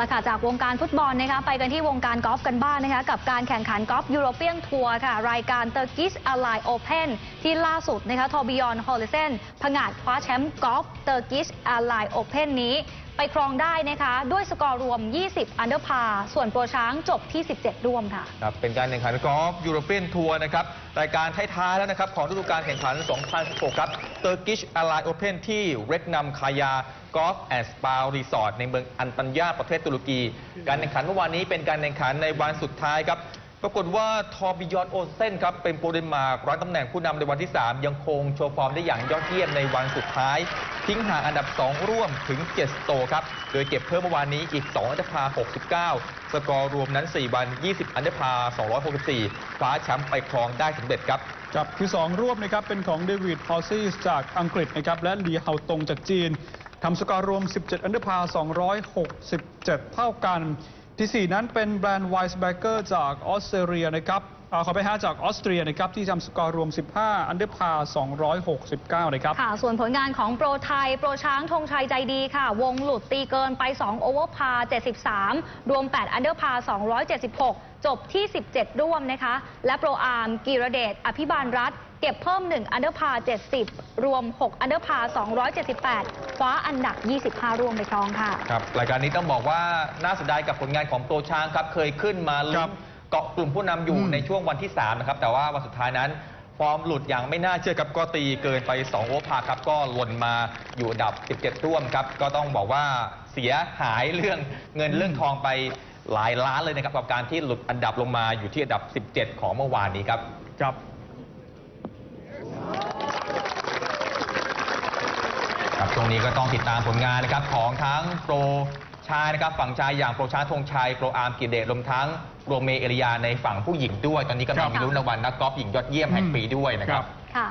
ละค่ะจากวงการฟุตบอลนะคะไปกันที่วงการกอล์ฟกันบ้างนะคะกับการแข่งขันกอล์ฟยูโรเปียนทัวร์ค่ะ รายการเตอร์กิสอะไลโอเพนที่ล่าสุดนะคะทอบิยอนฮอลเลเซนผงาดคว้าแชมป์กอล์ฟเตอร์กิสอะไลโอเพนนี้ ไปครองได้นะคะด้วยสกอร์รวม 20 อันเดอร์พาส่วนโปรช้างจบที่ 17 ร่วมค่ะ ครับเป็นการแข่งขันกอล์ฟยูโรเปียนทัวร์นะครับรายการท้ายๆแล้วนะครับของฤดูกาลแข่งขัน 2016 ครับ Turkish Ally Open ที่เรกนัมคายากอล์ฟแอนด์สปารีสอร์ทในเมืองอันตัญญาประเทศตุรกี การแข่งขันเมื่อวานนี้เป็นการแข่งขันในวันสุดท้ายครับ ปรากฏว่าทอร์บิยอนโอเซนครับเป็นโปรเดนมาร์กรั้งตำแหน่งผู้นำในวันที่ 3 ยังคงโชว์ฟอร์มได้อย่างยอดเยี่ยมในวันสุดท้าย ทิ้งห่างอันดับ 2 ร่วมถึง 7 สโตครับ โดยเก็บเพิ่มเมื่อวานนี้อีก 2 อันดับพา 69 สกอร์รวมนั้น 4 วัน 20 อันดับพา 264คว้าแชมป์ไปครองได้สำเร็จครับครับคือ 2 ร่วบนะครับเป็นของเดวิดฮอลซีสจากอังกฤษนะครับและลีเฮาตงจากจีนทำสกอร์รวม 17 อันดอร์พา 267 เท่ากัน ที่ 4 นั้นเป็นแบรนด์ไวส์แบเกอร์จากออสเตรเลียนะครับขอไปห้าจากออสเตรียนะครับที่ทำสกอร์รวม 15 อันเดอร์พา269 นะครับ ค่ะ ส่วนผลงานของโปรไทย โปรช้างธงชัยใจดีค่ะ วงหลุดตีเกินไป 2 โอเวอร์พา 73 รวม 8 อันเดอร์พา 276 จบที่ 17 ร่วมนะคะ และโปรอาร์มกีรเดชอภิบาลรัฐเก็บเพิ่ม 1 อันเดอร์พา 70 รวม 6 อันเดอร์พา 278 คว้าอันดับ 25ร่วมไปครองค่ะ ครับ รายการนี้ต้องบอกว่าน่าเสียดายกับผลงานของโปรช้างครับ เคยขึ้นมาคลุ้รันบ เกาะกลุ่มผู้นำอยู่อืม ในช่วงวันที่ 3 นะครับ แต่ว่าวันสุดท้ายนั้น ฟอร์มหลุดอย่างไม่น่าเชื่อครับก็ตีเกินไป 2 โอเวอร์พาครับ ก็หล่นมาอยู่อันดับ 17 ร่วมครับ ก็ต้องบอกว่าเสียหายเรื่องเงินเรื่องทองไปหลายล้านเลยนะครับกับการที่หลุดอันดับลงมาอยู่ที่อันดับ 17 ของเมื่อวานนี้ครับ ครับ ครับตรงนี้ก็ต้องติดตามผลงานนะครับของทั้งโปร ชายนะครับฝั่งชายอย่างโปรช้างธงชัยโปรอาร์มกิเดชรวมทั้งโปรเมเอริยาในฝั่งผู้หญิงด้วย ตอนนี้กำลังครับมีลุ้นรางวัลนักกอล์ฟหญิงยอดเยี่ยมแห่งปีด้วยนะครับครับ